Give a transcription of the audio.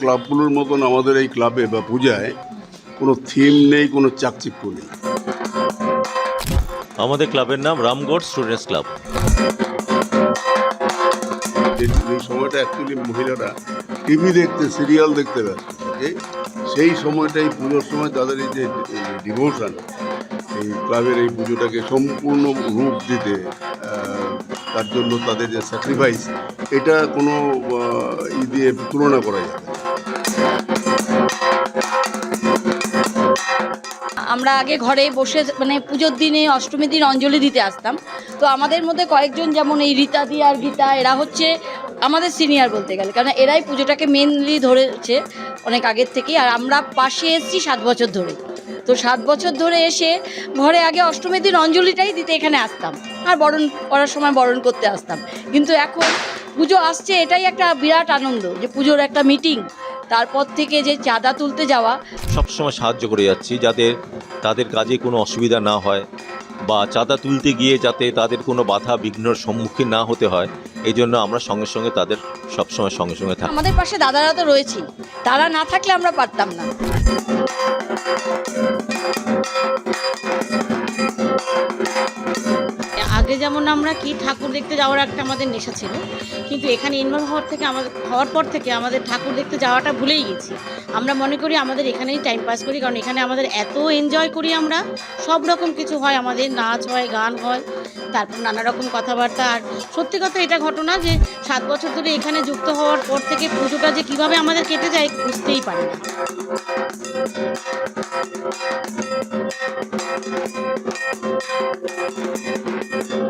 ক্লাবগুলোর মতন আমাদের এই ক্লাবে বা পূজায় কোনো থিম নেই কোনো চাকচিক্য নেই। আমাদের ক্লাবের নাম রামগড় স্টুডেন্টস ক্লাব। যে সময়টা অ্যাকচুয়ালি মহিলারা টিভি দেখতে সিরিয়াল দেখতে ব্যস্ত সেই সময়টাই পুজোর সময় তাদের এই যে ডিভোশন এই ক্লাবের এই পুজোটাকে সম্পূর্ণ রূপ দিতে তার জন্য তাদের যে স্যাক্রিফাইস এটা কোনো ই দিয়ে তুলনা করা যাবে। আমরা আগে ঘরে বসে মানে পুজোর দিনে অষ্টমীর দিন অঞ্জলি দিতে আসতাম। তো আমাদের মধ্যে কয়েকজন যেমন এই রীতাদি আর গীতা, এরা হচ্ছে আমাদের সিনিয়র বলতে গেলে। কারণ এরাই পুজোটাকে মেনলি ধরেছে অনেক আগের থেকেই। আর আমরা পাশে এসেছি সাত বছর ধরে। তো সাত বছর ধরে এসে ঘরে আগে অষ্টমীর দিন অঞ্জলিটাই দিতে এখানে আসতাম। আর বরণ করার সময় বরণ করতে আসতাম। কিন্তু এখন পুজো আসছে, এটাই একটা বিরাট আনন্দ যে পুজোর একটা মিটিং তারপর থেকে যে চাঁদা তুলতে যাওয়া সবসময় সাহায্য করে যাচ্ছি যাদের তাদের কাজে কোনো অসুবিধা না হয় বা চাঁদা তুলতে গিয়ে যাতে তাদের কোনো বাধা বিঘ্নর সম্মুখীন না হতে হয় এই জন্য আমরা সঙ্গে সঙ্গে তাদের সবসময় সঙ্গে সঙ্গে থাকি। আমাদের পাশে দাদারা তো রয়েছেই তারা না থাকলে আমরা পারতাম না। আগে যেমন আমরা কি ঠাকুর দেখতে যাওয়ার একটা আমাদের নেশা ছিল, কিন্তু এখানে ইনভলভ হওয়ার থেকে আমাদের, হওয়ার পর থেকে আমাদের ঠাকুর দেখতে যাওয়াটা ভুলেই গেছি। আমরা মনে করি আমাদের এখানেই টাইম পাস করি, কারণ এখানে আমাদের এত এনজয় করি আমরা, সব রকম কিছু হয়, আমাদের নাচ হয়, গান হয়, তারপর নানা রকম কথাবার্তা। আর সত্যি কথা এটা ঘটনা যে, সাত বছর ধরে এখানে যুক্ত হওয়ার পর থেকে পুজোটা যে কীভাবে আমাদের কেটে যায় বুঝতেই পারি না।